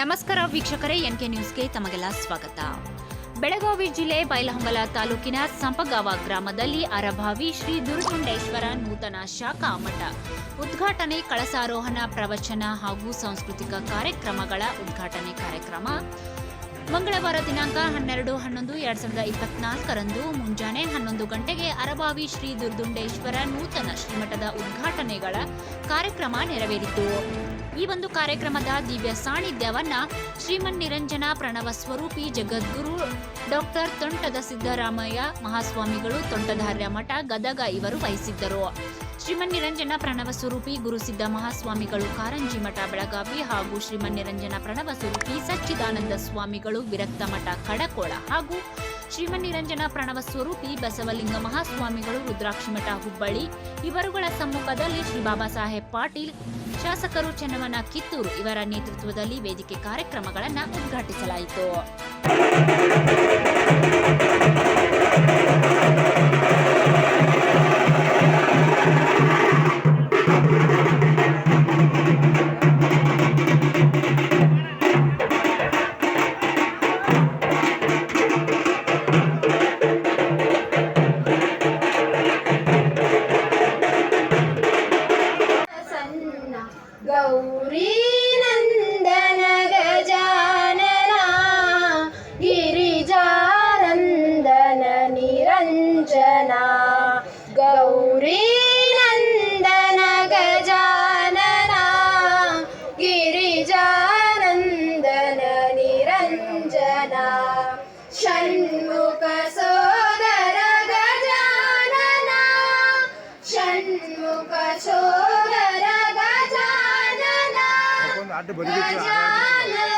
ನಮಸ್ಕಾರ ವೀಕ್ಷಕರೇ, ಎನ್ಕೆ ನ್ಯೂಸ್ಗೆ ತಮಗೆಲ್ಲ ಸ್ವಾಗತ. ಬೆಳಗಾವಿ ಜಿಲ್ಲೆ ಬೈಲಹೊಂಗಲ ತಾಲೂಕಿನ ಸಂಪಗಾವ ಗ್ರಾಮದಲ್ಲಿ ಅರಭಾವಿ ಶ್ರೀ ದುರುಗುಂಡೇಶ್ವರ ನೂತನ ಶಾಖಾ ಮಠ. ಉದ್ಘಾಟನೆ ಕಳಸಾರೋಹಣ ಪ್ರವಚನ ಹಾಗೂ ಸಾಂಸ್ಕೃತಿಕ ಕಾರ್ಯಕ್ರಮಗಳ ಉದ್ಘಾಟನೆ ಕಾರ್ಯಕ್ರಮ. ಮಂಗಳವಾರ ದಿನಾಂಕ ಹನ್ನೆರಡು, ಹನ್ನೊಂದು, ಎರಡ್ ಸಾವಿರದ ಇಪ್ಪತ್ನಾಲ್ಕರಂದು ಮುಂಜಾನೆ ಹನ್ನೊಂದು ಗಂಟೆಗೆ ಅರಭಾವಿ ಶ್ರೀ ದುರ್ದುಂಡೇಶ್ವರ ನೂತನ ಶ್ರೀಮಠದ ಉದ್ಘಾಟನೆಗಳ ಕಾರ್ಯಕ್ರಮ ನೆರವೇರಿತು. ಈ ಒಂದು ಕಾರ್ಯಕ್ರಮದ ದಿವ್ಯ ಸಾನ್ನಿಧ್ಯವನ್ನ ಶ್ರೀಮನ್ ನಿರಂಜನ ಪ್ರಣವ ಸ್ವರೂಪಿ ಜಗದ್ಗುರು ಡಾಕ್ಟರ್ ತೊಂಟದ ಸಿದ್ದರಾಮಯ್ಯ, ಮಹಾಸ್ವಾಮಿಗಳು, ತೊಂಟದಾರ್ಯ ಮಠ, ಗದಗ ಇವರು ವಹಿಸಿದ್ದರು. ಶ್ರೀಮನ್ ನಿರಂಜನ ಪ್ರಣವ ಸ್ವರೂಪಿ ಗುರುಸಿದ್ದ ಮಹಾಸ್ವಾಮಿಗಳು, ಕಾರಂಜಿ ಮಠ, ಬೆಳಗಾವಿ ಹಾಗೂ ಶ್ರೀಮನ್ ನಿರಂಜನ ಪ್ರಣವ ಸ್ವರೂಪಿ ಸಚ್ಚಿದಾನಂದ ಸ್ವಾಮಿಗಳು, ವಿರಕ್ತ ಮಠ, ಕಡಕೋಳ ಹಾಗೂ ಶ್ರೀಮನ್ ನಿರಂಜನ ಪ್ರಣವ ಸ್ವರೂಪಿ ಬಸವಲಿಂಗ ಮಹಾಸ್ವಾಮಿಗಳು ರುದ್ರಾಕ್ಷಿಮಠ ಹುಬ್ಬಳ್ಳಿ. ಇವರುಗಳ ಸಮ್ಮುಖದಲ್ಲಿ ಶ್ರೀ ಬಾಬಾ ಸಾಹೇಬ್ ಪಾಟೀಲ್, ಶಾಸಕರು ಚೆನ್ನವನ ಕಿತ್ತೂರು ಇವರ ನೇತೃತ್ವದಲ್ಲಿ ವೇದಿಕೆ ಕಾರ್ಯಕ್ರಮಗಳನ್ನು ಉದ್ಘಾಟಿಸಲಾಯಿತು. ഗൗരീനന്ദന ഗജാനന ഗിരിജാനന്ദന നിരഞ്ജന ഗൗരീനന്ദന ഗജാനന ഗിരിജാനന്ദന നിരഞ്ജന ഷൺമുഖ സോദര ഗജാനന ഷൺമുഖ സോദര ஆட்டு பதிவு